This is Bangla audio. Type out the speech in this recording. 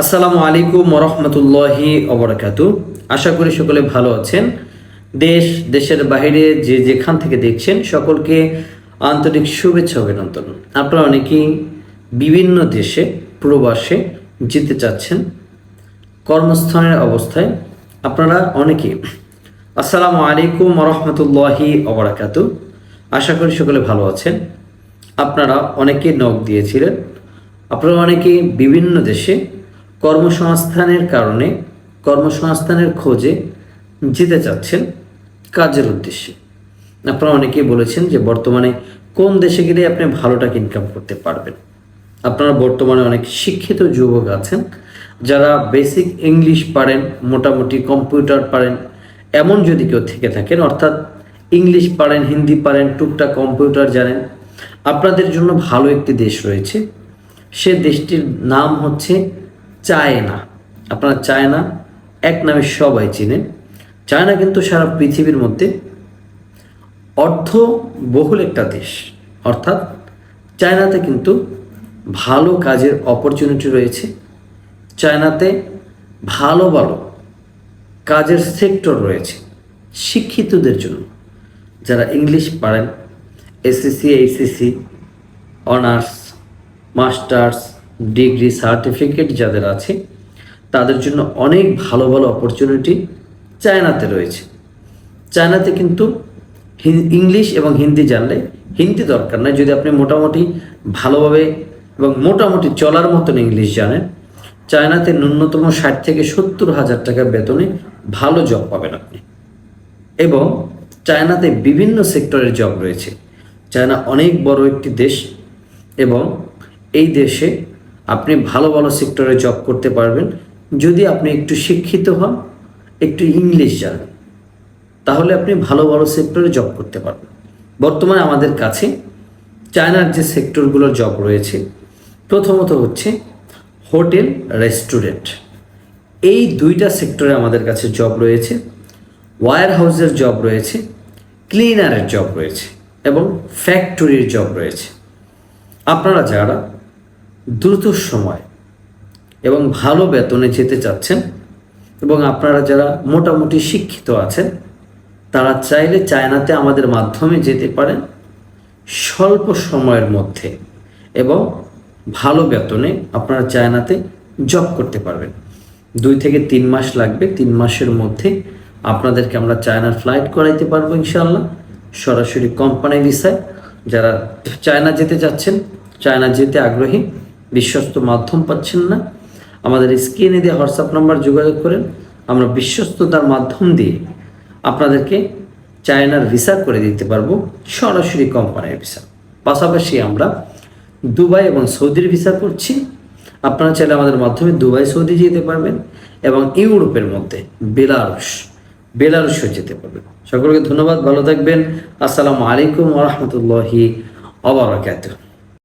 আসসালামু আলাইকুম ওরহমতুল্লাহি অবরাকাত আশা করি সকলে ভালো আছেন। দেশ, দেশের বাইরে যে যেখান থেকে দেখছেন সকলকে আন্তরিক শুভেচ্ছা অভিনন্দন। আপনারা অনেকেই বিভিন্ন দেশে, প্রবাসে যেতে চাচ্ছেন, কর্মস্থানের অবস্থায়। আপনারা অনেকে আসসালামু আলাইকুম রহমতুল্লাহি অবরাকাতু আশা করি সকলে ভালো আছেন। আপনারা অনেকে নখ দিয়েছিলেন। আপনারা অনেকে বিভিন্ন দেশে কর্মসংস্থানের কারণে কর্মসংস্থানের খোঁজে যেতে চাচ্ছেন কাজের উদ্দেশ্যে। আপনারা অনেকেই বলেছেন যে বর্তমানে কোন দেশে গেলে আপনি ভালো টাকা ইনকাম করতে পারবেন। আপনারা বর্তমানে অনেক শিক্ষিত যুবক আছেন, যারা বেসিক ইংলিশ পারেন, মোটামুটি কম্পিউটার পারেন, এমন যদি কেউ থেকে থাকেন, অর্থাৎ ইংলিশ পারেন, হিন্দি পারেন, টুকটাক কম্পিউটার জানেন, আপনাদের জন্য ভালো একটি দেশ রয়েছে। সে দেশটির নাম হচ্ছে চায়না। আপনারা চায়না এক নামে সবাই চিনেন। চায়না কিন্তু সারা পৃথিবীর মধ্যে অর্থ বহুল একটা দেশ। অর্থাৎ চায়নাতে কিন্তু ভালো কাজের অপরচুনিটি রয়েছে। চায়নাতে ভালো ভালো কাজের সেক্টর রয়েছে শিক্ষিতদের জন্য। যারা ইংলিশ পারেন SSC HSC honours masters degree certificate যাদের আছে, তাদের জন্য অনেক ভালো ভালো অপরচুনিটি চায়নাতে রয়েছে। চায়নাতে কিন্তু ইংলিশ এবং হিন্দি জানলে হিন্দি দরকার নয়। যদি আপনি মোটামুটি ভালোভাবে এবং মোটামুটি চলার মতন ইংলিশ জানেন, চায়নাতে ন্যূনতম ষাট থেকে সত্তর হাজার টাকা বেতনে ভালো জব পাবেন আপনি। এবং চায়নাতে বিভিন্ন সেক্টরের জব রয়েছে। চায়না অনেক বড় একটি দেশ এবং এই দেশে আপনি ভালো ভালো সেক্টরে জব করতে পারবেন। যদি আপনি একটু শিক্ষিত হন, একটু ইংলিশ জানেন, তাহলে আপনি ভালো ভালো সেক্টরে জব করতে পারবেন। বর্তমানে আমাদের কাছে চায়নার যে সেক্টরগুলোর জব রয়েছে, প্রথমত হচ্ছে হোটেল রেস্টুরেন্ট এই দুইটা সেক্টরে আমাদের কাছে জব রয়েছে। ওয়ার হাউসের জব রয়েছে ক্লিনারের জব রয়েছে এবং ফ্যাক্টরির জব রয়েছে। আপনারা যারা দ্রুত সময় এবং ভালো বেতনে যেতে চাচ্ছেন এবং আপনারা যারা মোটামুটি শিক্ষিত আছেন, তারা চাইলে চায়নাতে আমাদের মাধ্যমে যেতে পারেন স্বল্প সময়ের মধ্যে এবং ভালো বেতনে আপনারা চায়নাতে জব করতে পারবেন। দুই থেকে তিন মাস লাগবে, তিন মাসের মধ্যে আপনাদেরকে আমরা চায়নার ফ্লাইট করাইতে পারব ইনশাল্লাহ সরাসরি কোম্পানি ভিসায় যারা চায়না যেতে চাচ্ছেন, চায়না যেতে আগ্রহী বিশ্বস্ত মাধ্যম পাচ্ছেন না। আমাদের স্ক্রিনে দিয়ে হোয়াটসঅ্যাপ নাম্বার যোগাযোগ করেন। আমরা বিশ্বস্ততার মাধ্যম দিয়ে আপনাদেরকে চায়নার ভিসা করে দিতে পারব, সরাসরি কোম্পানির ভিসা। পাশাপাশি আমরা দুবাই এবং সৌদির ভিসা করছি। আপনারা চাইলে আমাদের মাধ্যমে দুবাই, সৌদি যেতে পারবেন এবং ইউরোপের মধ্যে বেলারুশ, বেলারুশও যেতে পারবেন। সকলকে ধন্যবাদ, ভালো থাকবেন। আসসালামু আলাইকুম ওরহমতুল্লাহি অবরাকাতুহ